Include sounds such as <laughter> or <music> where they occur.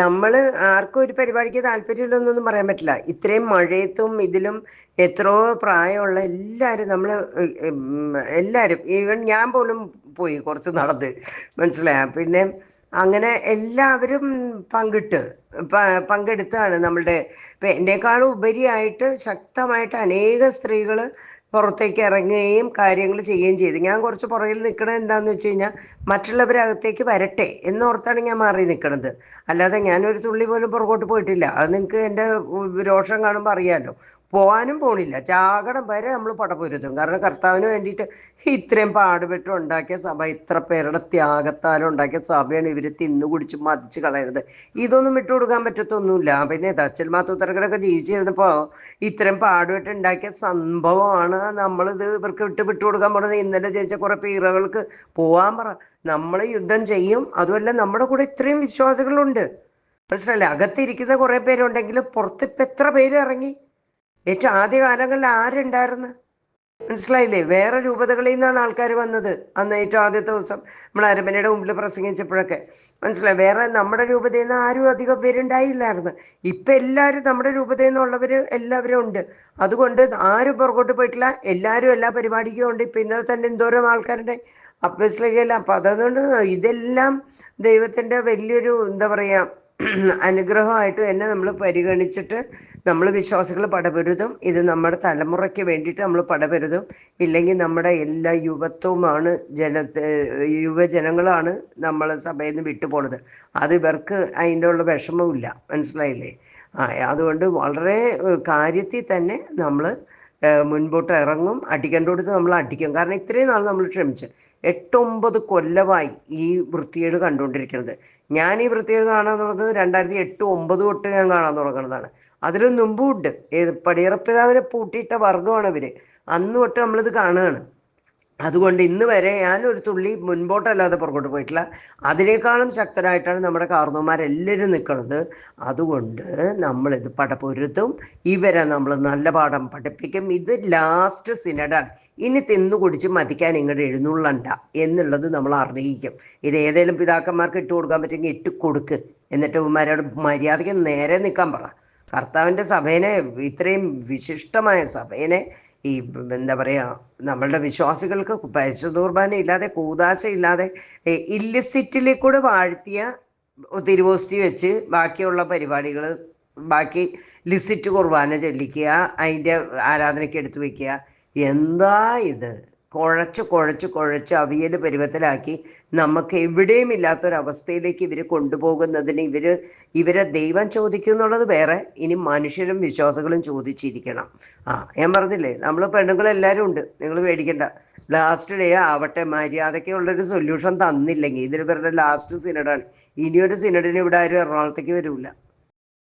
നമ്മൾ ആർക്കും ഒരു പരിപാടിക്ക് താല്പര്യമില്ലെന്നൊന്നും പറയാൻ പറ്റില്ല. ഇത്രയും മഴയത്തും ഇതിലും എത്രയോ പ്രായമുള്ള എല്ലാവരും നമ്മൾ എല്ലാവരും ഈവൻ ഞാൻ പോലും പോയി കുറച്ച് നടന്ന്. മനസ്സിലായ? പിന്നെ അങ്ങനെ എല്ലാവരും പങ്കിട്ട് പങ്കെടുത്താണ് നമ്മളുടെ ഇപ്പം എന്നെക്കാളും ഉപരിയായിട്ട് ശക്തമായിട്ട് അനേകം സ്ത്രീകൾ പുറത്തേക്ക് ഇറങ്ങുകയും കാര്യങ്ങൾ ചെയ്യുകയും ചെയ്തു. ഞാൻ കുറച്ച് പുറകിൽ നിൽക്കണത് എന്താണെന്ന് വെച്ച് കഴിഞ്ഞാൽ മറ്റുള്ളവരകത്തേക്ക് വരട്ടെ എന്നോർത്താണ് ഞാൻ മാറി നിൽക്കണത്. അല്ലാതെ ഞാനൊരു തുള്ളി പോലും പുറകോട്ട് പോയിട്ടില്ല. അത് നിങ്ങൾക്ക് എന്റെ രോഷം കാണുമ്പോൾ അറിയാമല്ലോ പോകാനും പോണില്ല. ചാകടം വരെ നമ്മൾ പടപൊരുതും. കാരണം കർത്താവിന് വേണ്ടിയിട്ട് ഇത്രയും പാടുപെട്ട് ഉണ്ടാക്കിയ സഭ ഇത്ര പേരുടെ ത്യാഗത്താലും ഉണ്ടാക്കിയ സഭയാണ് ഇവർ തിന്നു കുടിച്ച് മതിച്ച് കളയരുത് ഇതൊന്നും വിട്ടുകൊടുക്കാൻ പറ്റത്തൊന്നുമില്ല. പിന്നെ തച്ചൽ മാത്തൂത്തരകരൊക്കെ ജീവിച്ചിരുന്നപ്പോൾ ഇത്രയും പാടുപെട്ട് ഉണ്ടാക്കിയ സംഭവമാണ് നമ്മളിത് ഇവർക്ക് വിട്ട് കൊടുക്കാൻ പറഞ്ഞത് ഇന്നലെ ജനിച്ച കുറെ പീറകൾക്ക് പോവാൻ പറ. നമ്മൾ യുദ്ധം ചെയ്യും. അതുമല്ല നമ്മുടെ കൂടെ ഇത്രയും വിശ്വാസികളുണ്ട്. മനസ്സിലല്ലേ അകത്തിരിക്കുന്ന കുറെ പേരുണ്ടെങ്കിലും പുറത്ത് ഇപ്പം എത്ര പേര് ഇറങ്ങി? ഏറ്റവും ആദ്യ കാലങ്ങളിൽ ആരുണ്ടായിരുന്നു? മനസ്സിലായില്ലേ? വേറെ രൂപതകളിൽ നിന്നാണ് ആൾക്കാർ വന്നത് അന്ന് ഏറ്റവും ആദ്യത്തെ ദിവസം. നമ്മൾ അരമനയുടെ മുമ്പിൽ പ്രസംഗിച്ചപ്പോഴൊക്കെ. മനസ്സിലായി? വേറെ നമ്മുടെ രൂപതയിൽ നിന്ന് ആരും അധികം പേരുണ്ടായില്ലായിരുന്നു. ഇപ്പം എല്ലാവരും നമ്മുടെ രൂപതയിൽ നിന്നുള്ളവർ എല്ലാവരും ഉണ്ട്. അതുകൊണ്ട് ആരും പുറകോട്ട് പോയിട്ടില്ല. എല്ലാവരും എല്ലാ പരിപാടിക്കും ഉണ്ട്. ഇപ്പം ഇന്നലെ തന്നെ എന്തോരം ആൾക്കാരുടെ എല്ലാം. അപ്പം അതുകൊണ്ട് ഇതെല്ലാം ദൈവത്തിന്റെ വലിയൊരു എന്താ പറയുക <clears throat> അനുഗ്രഹമായിട്ട് തന്നെ നമ്മൾ പരിഗണിച്ചിട്ട് നമ്മൾ വിശ്വാസികൾ പടപരുതും. ഇത് നമ്മുടെ തലമുറയ്ക്ക് വേണ്ടിയിട്ട് നമ്മൾ പടപരുതും. ഇല്ലെങ്കിൽ നമ്മുടെ എല്ലാ യുവത്വമാണ് ജന യുവജനങ്ങളാണ് നമ്മൾ സഭയിൽ നിന്ന് വിട്ടുപോണത്. അത് ഇവർക്ക് അതിന്റെ ഉള്ള വിഷമവുമില്ല. മനസ്സിലായില്ലേ? അതുകൊണ്ട് വളരെ കാര്യത്തിൽ തന്നെ നമ്മൾ മുൻപോട്ട് ഇറങ്ങും. അടിക്കേണ്ടടുത്ത് നമ്മൾ അടിക്കും. കാരണം ഇത്രയും നാൾ നമ്മൾ ക്ഷമിച്ച്. എട്ടൊമ്പത് കൊല്ലമായി ഈ വൃത്തികേട് കണ്ടുകൊണ്ടിരിക്കുന്നത് ഞാൻ ഈ വൃത്തികേട് കാണാൻ തുടങ്ങുന്നത് രണ്ടായിരത്തി എട്ട് ഒമ്പത് തൊട്ട് ഞാൻ കാണാൻ തുടങ്ങുന്നതാണ്. അതിലും മുമ്പും ഉണ്ട് ഏത് പടിയറപ്പിതാവിനെ പൂട്ടിയിട്ട വർഗമാണ് ഇവർ. അന്ന് തൊട്ട് നമ്മളിത് കാണുകയാണ്. അതുകൊണ്ട് ഇന്ന് വരെ ഞാൻ ഒരു തുള്ളി മുൻപോട്ടല്ലാതെ പുറകോട്ട് പോയിട്ടില്ല. അതിനേക്കാളും ശക്തരായിട്ടാണ് നമ്മുടെ കാർന്നോമാരെല്ലാവരും നിൽക്കുന്നത്. അതുകൊണ്ട് നമ്മളിത് പടപൊരുത്തും ഇവരെ നമ്മൾ നല്ല പാഠം പഠിപ്പിക്കും. ഇത് ലാസ്റ്റ് സിനഡാണ്. ഇനി തിന്നു കുടിച്ച് മതിക്കാൻ ഇങ്ങോട്ട് എഴുന്നള്ളണ്ട എന്നുള്ളത് നമ്മൾ അറിയിക്കും. ഇത് ഏതെങ്കിലും പിതാക്കന്മാർക്ക് ഇട്ട് കൊടുക്കാൻ പറ്റുമെങ്കിൽ ഇട്ട് കൊടുക്ക്. എന്നിട്ട് ഇവന്മാരോട് മര്യാദയ്ക്ക് നേരെ നിൽക്കാൻ പറ. കർത്താവിന്റെ സഭേനെ ഇത്രയും വിശിഷ്ടമായ സഭേനെ ഈ എന്താ പറയുക നമ്മളുടെ വിശ്വാസികൾക്ക് പരിശുദ്ധ കുർബാന ഇല്ലാതെ കൂതാശ ഇല്ലാതെ ഇല്ലിസിറ്റിലെ കൂടെ വാഴ്ത്തിയ തിരുവോസ്തി വെച്ച് ബാക്കിയുള്ള പരിപാടികൾ ബാക്കി ലിസിറ്റ് കുർബാന ചെല്ലിക്കുക അതിന്റെ ആരാധനയ്ക്ക് എടുത്തു വയ്ക്കുക. എന്താ ഇത്? കുഴച്ച് കുഴച്ച് കുഴച്ച് അവിയൽ പരുവത്തിലാക്കി നമുക്ക് എവിടെയും ഇല്ലാത്തൊരവസ്ഥയിലേക്ക് ഇവർ കൊണ്ടുപോകുന്നതിന് ഇവർ ഇവരെ ദൈവം ചോദിക്കും എന്നുള്ളത് വേറെ. ഇനി മനുഷ്യരും വിശ്വാസികളും ചോദിച്ചിരിക്കണം. ആ ഞാൻ പറഞ്ഞില്ലേ നമ്മൾ പെണ്ണുങ്ങളെല്ലാവരും ഉണ്ട്. നിങ്ങൾ പേടിക്കണ്ട. ലാസ്റ്റ് ഡേ ആവട്ടെ മര്യാദയ്ക്കുള്ളൊരു സൊല്യൂഷൻ തന്നില്ലെങ്കിൽ ഇതിൽ ഇവരുടെ ലാസ്റ്റ് സിനഡാണ് ഇനിയൊരു സിനഡിന് ഇവിടെ ആരും എറണാകുളത്തേക്ക് വരില്ല